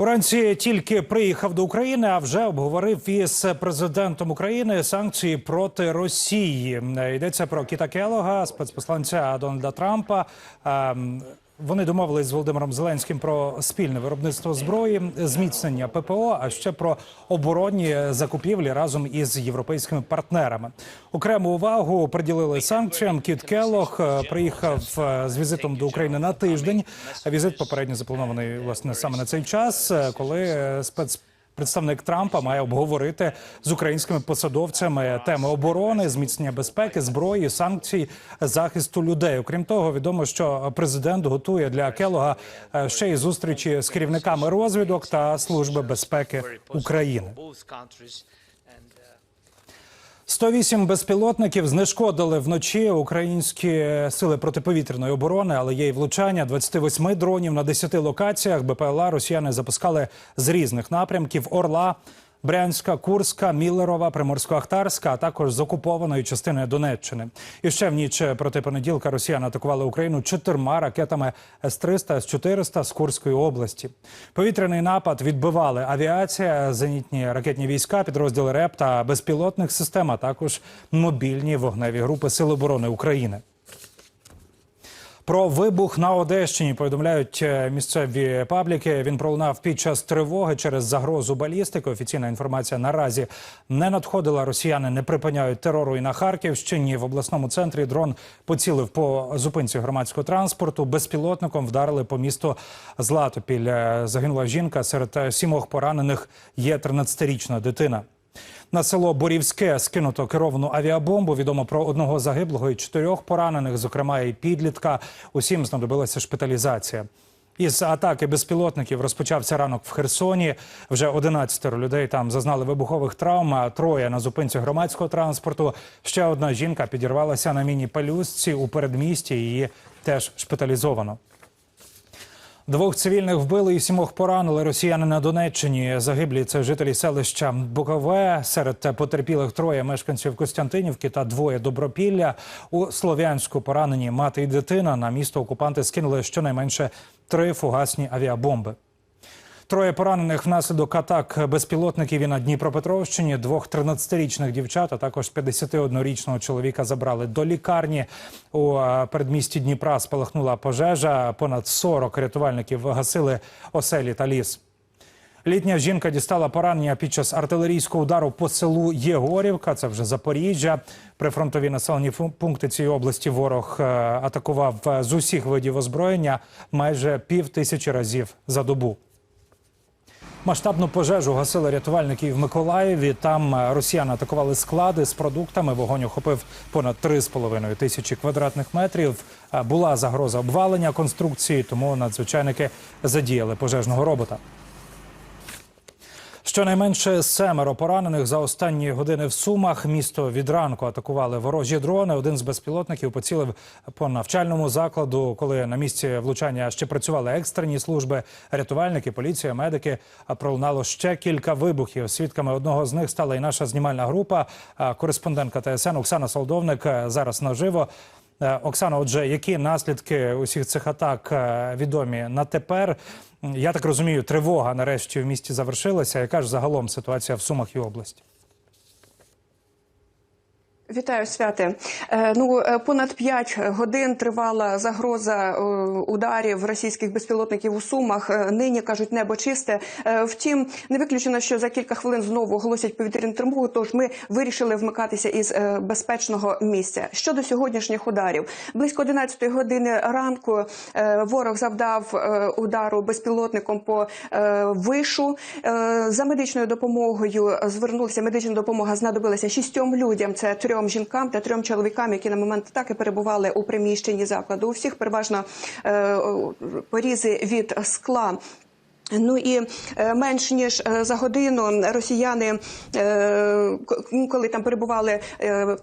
Уранці тільки приїхав до України, а вже обговорив із президентом України санкції проти Росії. Йдеться про Кіта Келога, спецпосланця Дональда Трампа. Вони домовились з Володимиром Зеленським про спільне виробництво зброї, зміцнення ППО, а ще про оборонні закупівлі разом із європейськими партнерами. Окрему увагу приділили санкціям. Кіт Келлог е, приїхав е, з візитом до України на тиждень. Візит попередньо запланований власне саме на цей час, е, коли спец. Представник Трампа має обговорити з українськими посадовцями теми оборони, зміцнення безпеки, зброї, санкцій, захисту людей. Окрім того, відомо, що президент готує для Келога е, ще й зустрічі з керівниками розвідок та служби безпеки України. 108 безпілотників знешкодили вночі українські сили протиповітряної оборони, але є й влучання 28 дронів на 10 локаціях. БПЛА росіяни запускали з різних напрямків: Орла, Брянська, Курська, Міллерова, Приморсько-Ахтарська, а також з окупованої частини Донеччини. І ще в ніч проти понеділка росіяни атакували Україну чотирма ракетами С-300, С-400 з Курської області. Повітряний напад відбивали авіація, зенітні ракетні війська, підрозділи РЕП та безпілотних систем, а також мобільні вогневі групи Сил оборони України. Про вибух на Одещині повідомляють е, місцеві пабліки. Він пролунав під час тривоги через загрозу балістики. Офіційна інформація наразі не надходила. Росіяни не припиняють терору і на Харківщині. В обласному центрі дрон поцілив по зупинці громадського транспорту. Безпілотником вдарили по місту Златопіль. Е, Загинула жінка. Серед е, сімох поранених є 13-річна дитина. На село Борівське скинуто керовану авіабомбу. Відомо про одного загиблого і чотирьох поранених, зокрема і підлітка. Усім знадобилася шпиталізація. Із атаки безпілотників розпочався ранок в Херсоні. Вже 11 людей там зазнали вибухових травм. а Троє на зупинці громадського транспорту. Ще одна жінка підірвалася на міні-пелюстці у передмісті. Її теж шпиталізовано. Двох цивільних вбили і сімох поранили росіяни на Донеччині. Загиблі це жителі селища Букове. Серед потерпілих троє мешканців Костянтинівки та двоє Добропілля. У Слов'янську поранені мати і дитина. На місто окупанти скинули щонайменше три фугасні авіабомби. Троє поранених внаслідок атак безпілотників і на Дніпропетровщині. Двох 13-річних дівчат, а також 51-річного чоловіка забрали до лікарні. У е, передмісті Дніпра спалахнула пожежа. Понад 40 рятувальників гасили оселі та ліс. Літня жінка дістала поранення під час артилерійського удару по селу Єгорівка. Це вже Запоріжжя. Прифронтові населені пункти цієї області ворог е, атакував е, з усіх видів озброєння майже пів тисячі разів за добу. Масштабну пожежу гасили рятувальники в Миколаєві. Там е, росіяни атакували склади з продуктами. Вогонь охопив понад 3,5 тисячі квадратних метрів. Е, Була загроза обвалення конструкції, тому надзвичайники задіяли пожежного робота. Щонайменше семеро поранених за останні години в Сумах. Місто від ранку атакували ворожі дрони. Один з безпілотників поцілив по навчальному закладу. Коли на місці влучання ще працювали екстрені служби, рятувальники, поліція, медики. А пролунало ще кілька вибухів. Свідками одного з них стала і наша знімальна група. Кореспондентка ТСН Оксана Солдовник зараз наживо. Е, Оксана, отже, які наслідки усіх цих атак е, відомі на тепер? Я так розумію, тривога нарешті в місті завершилася. Яка ж загалом ситуація в Сумах і області? Вітаю святе. Е, Ну е, понад 5 годин тривала загроза е, ударів російських безпілотників у Сумах. Нині кажуть, небо чисте. Втім, не виключено, що за кілька хвилин знову оголосять повітряну тривогу. Тож ми вирішили вмикатися із безпечного місця. Щодо сьогоднішніх ударів, близько 11 години ранку ворог завдав удару безпілотником по вишу. За медичною допомогою звернулися. Медична допомога знадобилася шістьом людям. Це трьом жінкам та трьом чоловікам, які на момент атаки перебували у приміщенні закладу. У всіх переважно е, порізи від скла. Ну і е, менш ніж е, за годину росіяни, е, к- коли там перебували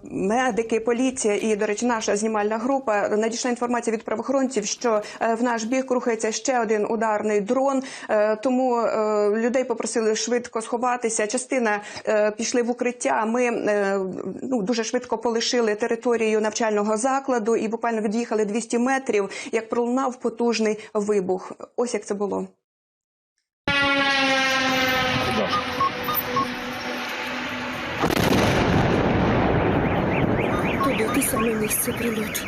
медики, поліція і, до речі, наша знімальна група, надійшла інформація від правоохоронців, що в наш бік рухається ще один ударний дрон. Тому людей попросили швидко сховатися. Частина пішли в укриття. Ми ну дуже швидко полишили територію навчального закладу і буквально від'їхали 200 метрів, як пролунав потужний вибух. Ось як це було. Саме місце прильоту.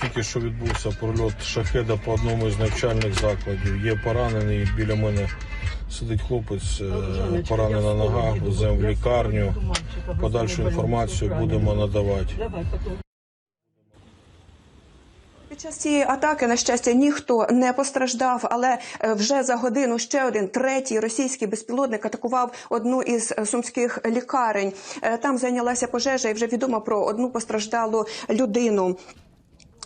Тільки що відбувся прольот шахеда по одному із навчальних закладів. Є поранений. Біля мене сидить хлопець, е, поранена нога, веземо в лікарню. Подальшу інформацію будемо надавати. Під час цієї атаки, на щастя, ніхто не постраждав, але е, вже за годину ще один третій російський безпілотник атакував одну із е, сумських лікарень. Е, Там зайнялася пожежа, і вже відомо про одну постраждалу людину.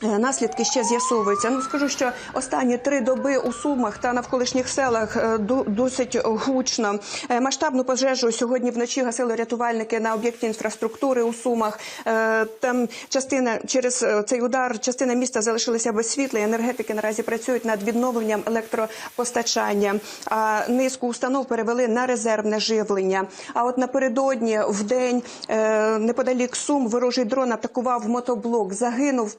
Е, Наслідки ще з'ясовуються. Ну скажу, що останні три доби у Сумах та навколишніх селах е, досить гучно. Е, Масштабну пожежу сьогодні вночі гасили рятувальники на об'єкті інфраструктури у Сумах. Там частина через цей удар, частина міста залишилася без світла. і Енергетики наразі працюють над відновленням електропостачання. А низку установ перевели на резервне живлення. А от напередодні в день неподалік Сум ворожий дрон атакував мотоблок. Загинув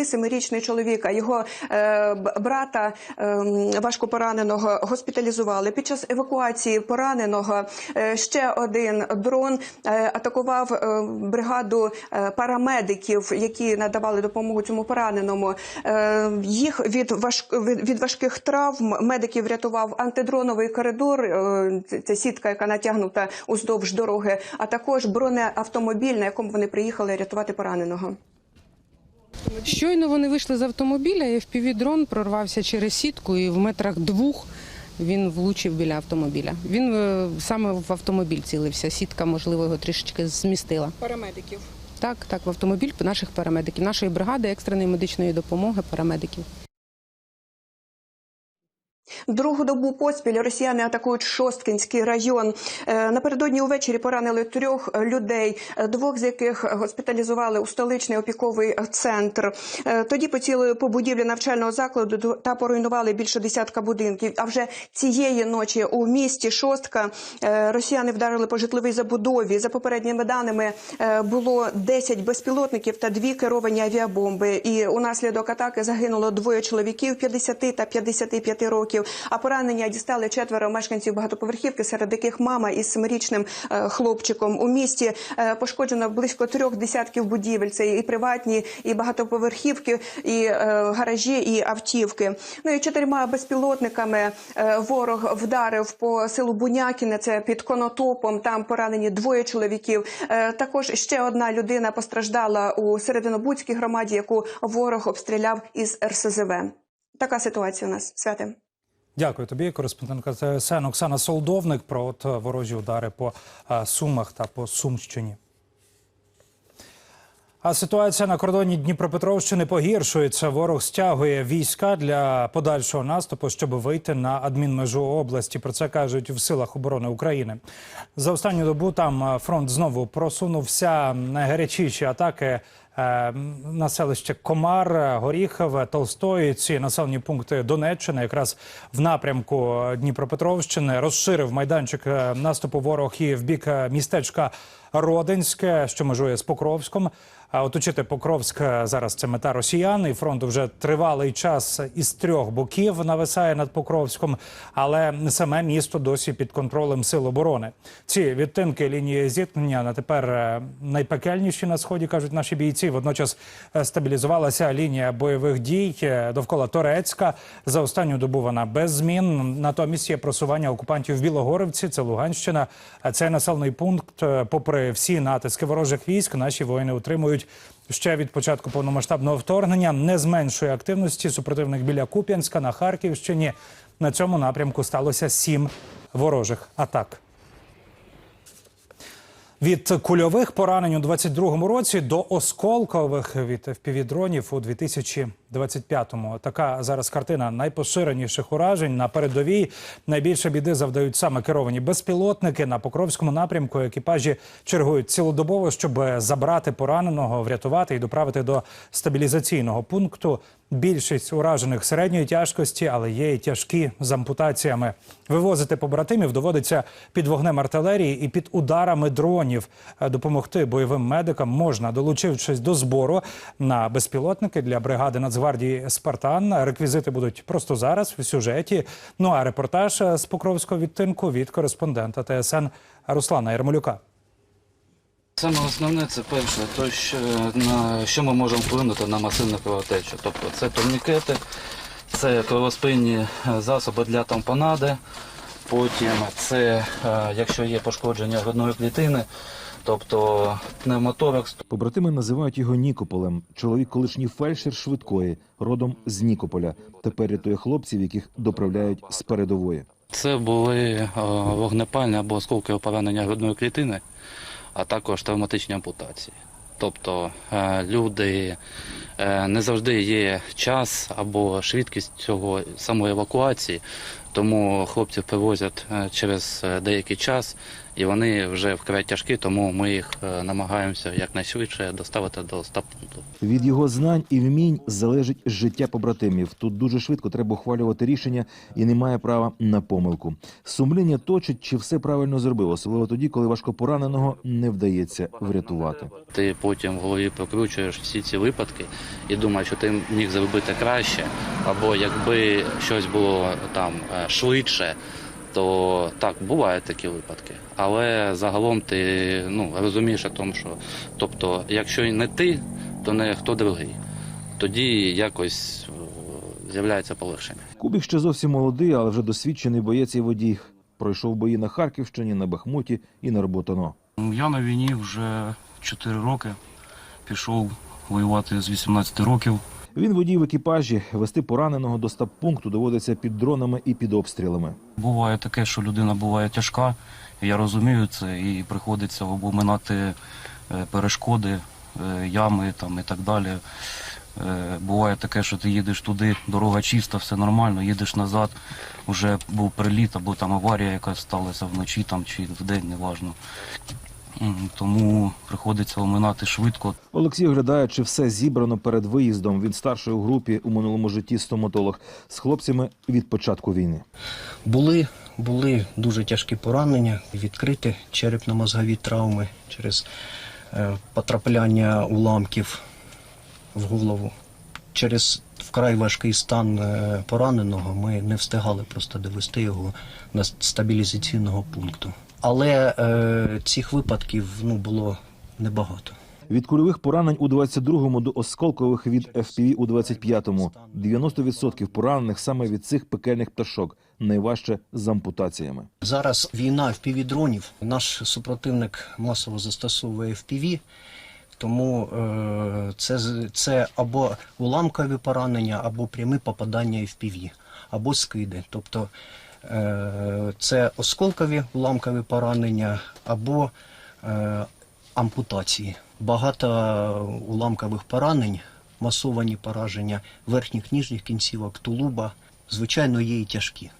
57-річний чоловік. А його е, брата е, важко пораненого госпіталізували. Під час евакуації пораненого е, ще один дрон е, атакував е, бригаду е, парамедиків, які надавали допомогу цьому пораненому. Е, Їх від важ... від від важких травм медиків врятував антидроновий коридор. е, Це сітка, яка натягнута уздовж дороги, а також бронеавтомобіль, на якому вони приїхали рятувати пораненого. Щойно вони вийшли з автомобіля, і FPV-дрон прорвався через сітку, і в метрах двох він влучив біля автомобіля. Він е, саме в автомобіль цілився. Сітка, можливо, його трішечки змістила. Парамедиків. Так, так, в автомобіль наших парамедиків, нашої бригади екстреної медичної допомоги парамедиків. Другу добу поспіль росіяни атакують Шосткинський район. Е, Напередодні увечері поранили трьох людей, двох з яких госпіталізували у столичний опіковий центр. Е, Тоді поцілили по будівлі навчального закладу ду- та поруйнували більше десятка будинків. А вже цієї ночі у місті Шостка е, росіяни вдарили по житловій забудові. За попередніми даними було 10 безпілотників та дві керовані авіабомби. І унаслідок атаки загинуло двоє чоловіків 50 та 55 років. А поранення дістали четверо мешканців багатоповерхівки, серед яких мама із семирічним е, хлопчиком. У місті е, пошкоджено близько трьох десятків будівель. Це і приватні, і багатоповерхівки, і е, гаражі, і автівки. Ну і чотирма безпілотниками ворог вдарив по селу Бунякіне. Це під Конотопом. Там поранені двоє чоловіків. Також ще одна людина постраждала у Серединобудській громаді, яку ворог обстріляв із РСЗВ. Така ситуація у нас святе. Дякую тобі, кореспондентка ТСН Оксана Солдовник про от е, ворожі удари по е, Сумах та по Сумщині. А ситуація на кордоні Дніпропетровщини погіршується. Ворог стягує війська для подальшого наступу, щоб вийти на адмінмежу області. Про це кажуть в силах оборони України. За останню добу там е, фронт знову просунувся найгарячіші атаки. Е, На селище Комар, е, Горіхове, Толстої, ці населені пункти Донеччини, якраз в напрямку Дніпропетровщини, розширив майданчик е, наступу ворог і в бік е, містечка Родинське, що межує з Покровськом. Оточити Покровськ е, зараз це мета росіян. І фронт вже тривалий час із трьох боків нависає над Покровськом, але саме місто досі під контролем сил оборони. Ці відтинки лінії зіткнення на тепер е, найпекельніші на сході кажуть наші бійці. Водночас е, стабілізувалася лінія бойових дій е, довкола Торецька. За останню добу вона без змін. Натомість є просування окупантів в Білогорівці. Це Луганщина. А Цей населений пункт, е, попри всі натиски ворожих військ, наші воїни утримують. Ще від початку повномасштабного вторгнення не зменшує активності супротивник біля Куп'янська на Харківщині. На цьому напрямку сталося сім ворожих атак. Від кульових поранень у 22-му році до осколкових від FPV-дронів у 2025-му. Така зараз картина найпоширеніших уражень на передовій. Найбільше біди завдають саме керовані безпілотники на Покровському напрямку. Екіпажі чергують цілодобово, щоб забрати пораненого, врятувати і доправити до стабілізаційного пункту. Більшість уражених середньої тяжкості, але є і тяжкі з ампутаціями. Вивозити побратимів доводиться під вогнем артилерії і під ударами дронів. Е, Допомогти бойовим медикам можна, долучившись до збору на безпілотники для бригади Нацгвардії Спартан. Реквізити будуть просто зараз в сюжеті. Ну а репортаж е, з Покровського відтинку від кореспондента ТСН Руслана Ярмолюка. Саме основне це перше, то що на що ми можемо вплинути на масивну кровотечу. Тобто це турнікети, це кровоспинні е, засоби для тампонади. Потім це, е, якщо є пошкодження грудної клітини, тобто пневмоторакс, Побратими називають його Нікополем. Чоловік колишній фельдшер швидкої, родом з Нікополя. Тепер рятує хлопців, яких доправляють з передової. Це були е, вогнепальні або осколкові поранення грудної клітини, а також травматичні ампутації. Тобто е, люди е, не завжди є час або швидкість цього самої евакуації, тому хлопців привозять е, через деякий час, і вони вже вкрай тяжкі, тому ми їх е, намагаємося якнайшвидше доставити до стаб-пункту. Від його знань і вмінь залежить життя побратимів. Тут дуже швидко треба ухвалювати рішення і немає права на помилку. Сумління точить, чи все правильно зробив, особливо тоді, коли важкопораненого не вдається врятувати. Ти потім в голові прокручуєш всі ці випадки і думаєш, що ти міг зробити краще, або якби щось було там е, швидше, то так, бувають такі випадки. Але загалом ти ну, розумієш о тому, що тобто, якщо не ти, то не хто другий. Тоді якось е, з'являється полегшення. Кубік ще зовсім молодий, але вже досвідчений боєць і водій. Пройшов бої на Харківщині, на Бахмуті і на Роботано. Я на війні вже 4 роки. Пішов воювати з 18 років. Він водій в екіпажі. Вести пораненого до стаб-пункту доводиться під дронами і під обстрілами. Буває таке, що людина буває тяжка, я розумію це, і приходиться обминати е, перешкоди, е, ями там, і так далі. Е, Буває таке, що ти їдеш туди, дорога чиста, все нормально, їдеш назад, вже був приліт або там аварія, яка сталася вночі там, чи вдень, неважно. Тому приходиться оминати швидко. Олексій оглядає, чи все зібрано перед виїздом. Він старший у групі у минулому житті стоматолог з хлопцями від початку війни. Були, були дуже тяжкі поранення, відкриті черепно-мозгові травми через е, потрапляння уламків в голову. Через вкрай важкий стан е, пораненого ми не встигали просто довести його до стабілізаційного пункту. Але е, цих випадків ну, було небагато. Від кульових поранень у 22-му до осколкових від FPV у 25-му. 90% поранених саме від цих пекельних пташок, найважче з ампутаціями. Зараз війна FPV-дронів. Наш супротивник масово застосовує FPV, тому е, це, це або уламкові поранення, або прямі попадання FPV, або скиди. Тобто це осколкові уламкові поранення або е, ампутації. Багато уламкових поранень, масовані пораження верхніх ніжніх кінцівок, тулуба, звичайно, є і тяжкі.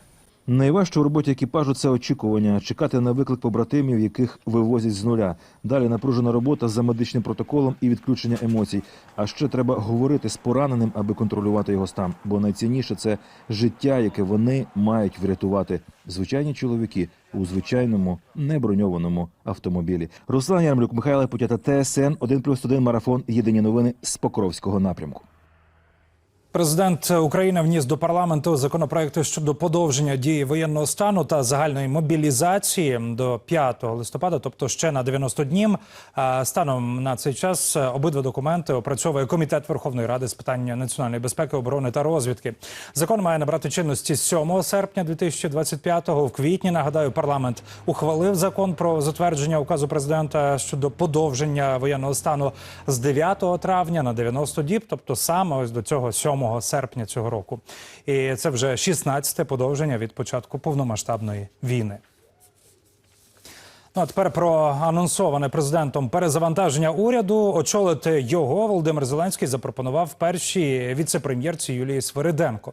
Найважче у роботі екіпажу це очікування, чекати на виклик побратимів, яких вивозять з нуля. Далі напружена робота за медичним протоколом і відключення емоцій. А ще треба говорити з пораненим, аби контролювати його стан. Бо найцінніше це життя, яке вони мають врятувати. Звичайні чоловіки у звичайному неброньованому автомобілі. Руслан Ярмлюк, Михайло Путята, ТСН 1+,1 марафон. Єдині новини з Покровського напрямку. Президент України вніс до парламенту законопроекти щодо подовження дії воєнного стану та загальної мобілізації до 5 листопада, тобто ще на 90 днів. Станом на цей час е, обидва документи опрацьовує комітет Верховної Ради з питань національної безпеки, оборони та розвідки. Закон має набрати чинності з 7 серпня 2025-го. В квітні нагадаю, парламент ухвалив закон про затвердження указу президента щодо подовження воєнного стану з 9 травня на 90 діб, тобто саме ось до цього 7 серпня цього року. І це вже 16-те подовження від початку повномасштабної війни. Ну а тепер про анонсоване президентом перезавантаження уряду. Очолити його Володимир Зеленський запропонував першій віце-прем'єрці Юлії Свириденко.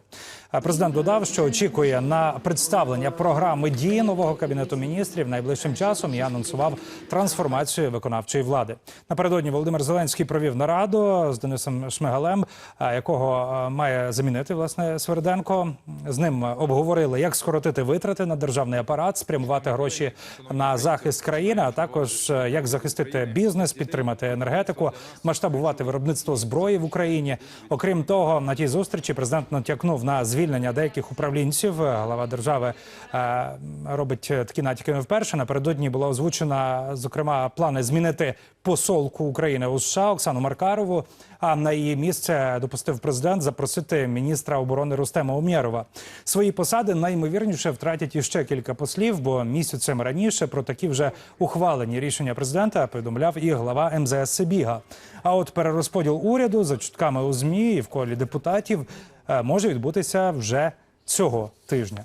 Президент додав, що очікує на представлення програми дії нового кабінету міністрів найближчим часом і анонсував трансформацію виконавчої влади. Напередодні Володимир Зеленський провів нараду з Денисом Шмигалем, якого має замінити власне Свириденко. З ним обговорили, як скоротити витрати на державний апарат, спрямувати гроші на захист захист країни, а також е, як захистити бізнес, підтримати енергетику, масштабувати виробництво зброї в Україні. Окрім того, на тій зустрічі президент натякнув на звільнення деяких управлінців. Глава держави е, робить такі натяки не вперше. Напередодні була озвучена зокрема плани змінити посолку України у США Оксану Маркарову. А на її місце допустив президент запросити міністра оборони Рустема Умєрова. Свої посади найімовірніше втратять іще кілька послів, бо місяцем раніше про такі вже ухвалені рішення президента повідомляв і глава МЗС Сибіга. А от перерозподіл уряду за чутками у змі і в колі депутатів е, може відбутися вже цього тижня.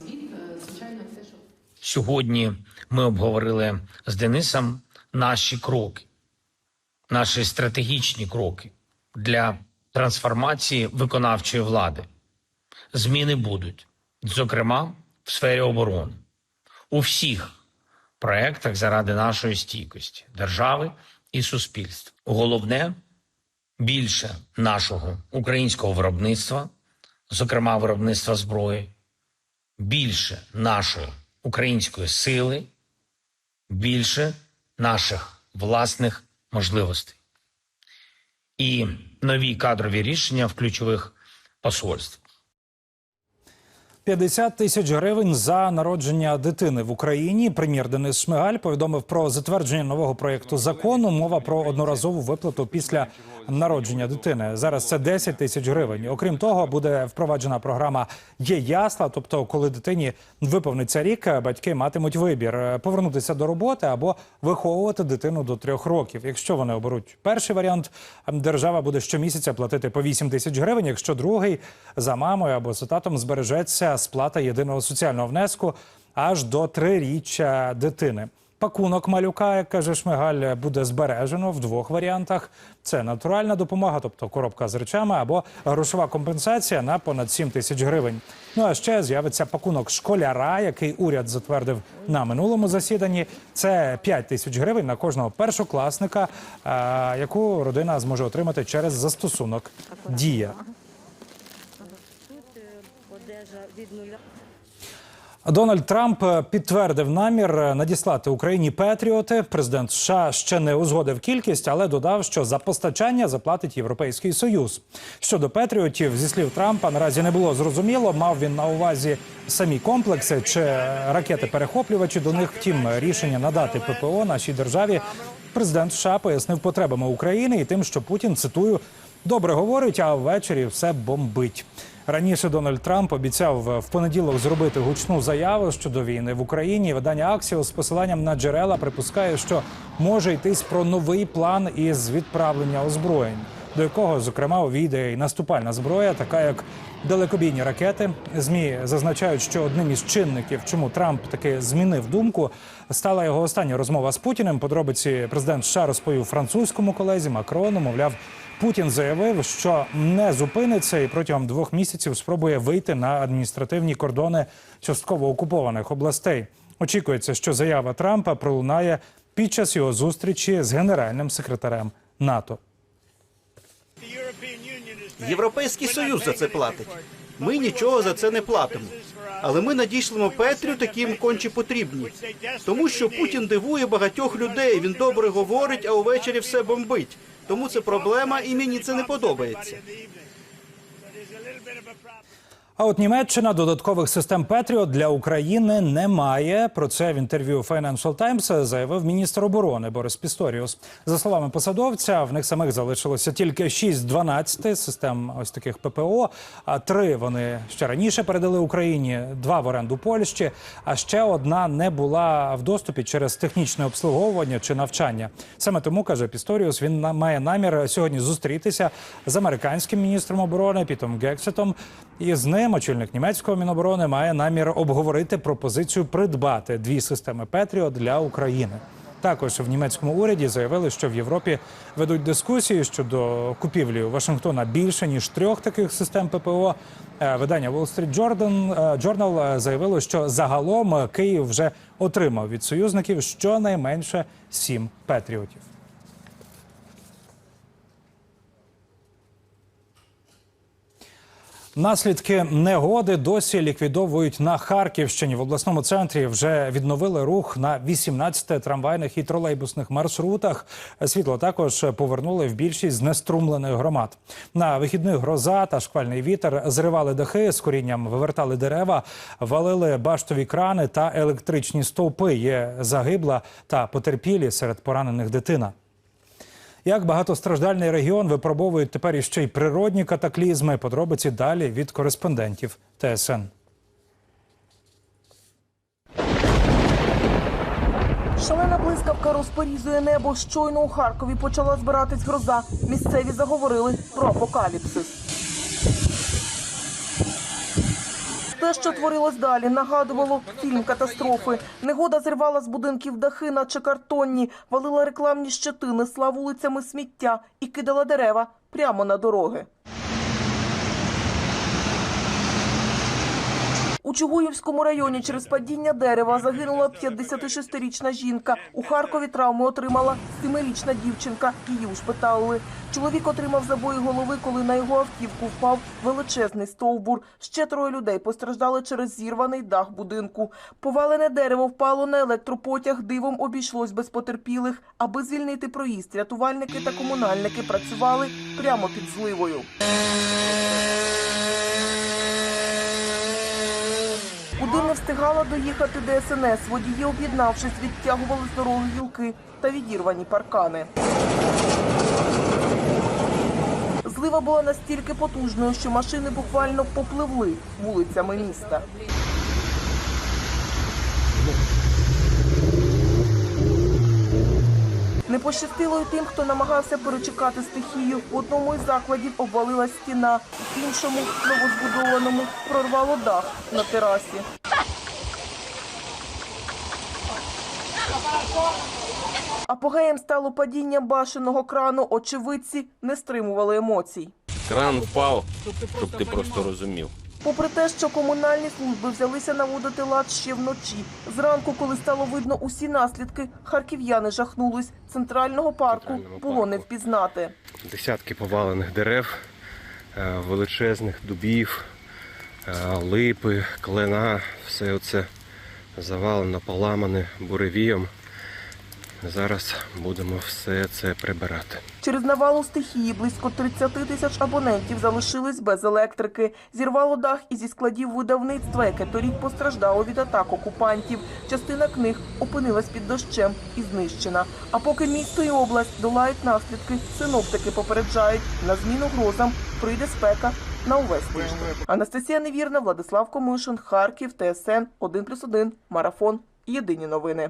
Сьогодні ми обговорили з Денисом наші кроки, наші стратегічні кроки для трансформації виконавчої влади. Зміни будуть, зокрема, в сфері оборони, у всіх проектах заради нашої стійкості держави і суспільства. Головне більше нашого українського виробництва, зокрема виробництва зброї, більше нашої української сили, більше наших власних можливостей і нові кадрові рішення в ключових посольств. 50 тисяч гривень за народження дитини в Україні. Прем'єр Денис Шмигаль повідомив про затвердження нового проєкту закону. Мова про одноразову виплату після народження дитини. Зараз це 10 тисяч гривень. Окрім того, буде впроваджена програма «Є ясла», тобто, коли дитині виповниться рік, батьки матимуть вибір повернутися до роботи або виховувати дитину до трьох років. Якщо вони оберуть перший варіант, держава буде щомісяця платити по 8 тисяч гривень. Якщо другий за мамою або за татом збережеться сплата єдиного соціального внеску аж до триріччя дитини. Пакунок малюка, як каже Шмигаль, буде збережено в двох варіантах: це натуральна допомога, тобто коробка з речами, або грошова компенсація на понад 7 тисяч гривень. Ну а ще з'явиться пакунок школяра, який уряд затвердив на минулому засіданні. Це 5 тисяч гривень на кожного першокласника, яку родина зможе отримати через застосунок Дія. Дональд Трамп підтвердив намір надіслати Україні Петріоти. Президент США ще не узгодив кількість, але додав, що за постачання заплатить Європейський Союз. Щодо Петріотів, зі слів Трампа, наразі не було зрозуміло, мав він на увазі самі комплекси чи ракети-перехоплювачі до них. Втім, рішення надати ППО нашій державі. Президент США пояснив потребами України і тим, що Путін цитую добре говорить, а ввечері все бомбить. Раніше Дональд Трамп обіцяв в понеділок зробити гучну заяву щодо війни в Україні. Видання Аксіо з посиланням на джерела припускає, що може йтись про новий план із відправлення озброєнь, до якого зокрема увійде і наступальна зброя, така як далекобійні ракети. Змі зазначають, що одним із чинників, чому Трамп таки змінив думку, стала його остання розмова з Путіним. Подробиці президент США розповів французькому колезі Макрону. Мовляв, Путін заявив, що не зупиниться і протягом двох місяців спробує вийти на адміністративні кордони частково окупованих областей. Очікується, що заява Трампа пролунає під час його зустрічі з генеральним секретарем НАТО. Європейський Союз за це платить. Ми нічого за це не платимо. Але ми надійшлимо Петрю, такі їм конче потрібні. Тому що Путін дивує багатьох людей. Він добре говорить, а увечері все бомбить. Тому це проблема, і мені це не подобається. А от Німеччина додаткових систем Петріот для України не має. Про це в інтерв'ю Financial Times заявив міністр оборони Борис Пісторіус. За словами посадовця, в них самих залишилося тільки 6-12 систем ось таких ППО. А три вони ще раніше передали Україні, два в оренду Польщі. А ще одна не була в доступі через технічне обслуговування чи навчання. Саме тому каже Пісторіус. Він має намір сьогодні зустрітися з американським міністром оборони Пітом Гексетом. І з ним очільник німецького міноборони має намір обговорити пропозицію придбати дві системи Петріот для України. Також в німецькому уряді заявили, що в Європі ведуть дискусії щодо купівлі Вашингтона більше ніж трьох таких систем ППО. Е, Видання Wall Street Journal, е, Journal е, заявило, що загалом Київ вже отримав від союзників щонайменше сім петріотів. Наслідки негоди досі ліквідовують на Харківщині. В обласному центрі вже відновили рух на 18 трамвайних і тролейбусних маршрутах. Світло також повернули в більшість знеструмлених громад. На вихідних гроза та шквальний вітер зривали дахи з корінням, вивертали дерева, валили баштові крани та електричні стовпи. Є загибла та потерпілі серед поранених дитина. Як багатостраждальний регіон випробовують тепер іще й природні катаклізми. Подробиці далі від кореспондентів ТСН. Шалена блискавка розпорізує небо. Щойно у Харкові почала збиратись гроза. Місцеві заговорили про апокаліпсис. Те, що творилось далі, нагадувало фільм катастрофи. Негода зривала з будинків дахи, наче картонні, валила рекламні щити, несла вулицями сміття і кидала дерева прямо на дороги. У Чугуївському районі через падіння дерева загинула 56-річна жінка. У Харкові травму отримала 7-річна дівчинка. Її ушпиталили. Чоловік отримав забої голови, коли на його автівку впав величезний стовбур. Ще троє людей постраждали через зірваний дах будинку. Повалене дерево впало на електропотяг. Дивом обійшлось без потерпілих. Аби звільнити проїзд, рятувальники та комунальники працювали прямо під зливою. Куди не встигала доїхати ДСНС, водії, об'єднавшись, відтягували з дороги гілки та відірвані паркани. Злива була настільки потужною, що машини буквально попливли вулицями міста. Не пощастило й тим, хто намагався перечекати стихію. В одному із закладів обвалилась стіна, в іншому новозбудованому прорвало дах на терасі. Апогеєм стало падіння башеного крану. Очевидці не стримували емоцій. Кран впав, щоб ти просто розумів. Попри те, що комунальні служби взялися наводити лад ще вночі. Зранку, коли стало видно усі наслідки, харків'яни жахнулись. Центрального парку було не впізнати. Десятки повалених дерев, е, величезних дубів, е, липи, клена, все це завалено, поламане буревієм. Зараз будемо все це прибирати. Через навалу стихії близько 30 тисяч абонентів залишились без електрики. Зірвало дах і зі складів видавництва, яке торік постраждало від атак окупантів. Частина книг опинилась під дощем і знищена. А поки місто і область долають наслідки, синоптики попереджають на зміну грозам прийде спека на увесь тиждень. Анастасія Невірна, Владислав Комишин, Харків, ТСН 1+,1, Марафон. Єдині новини.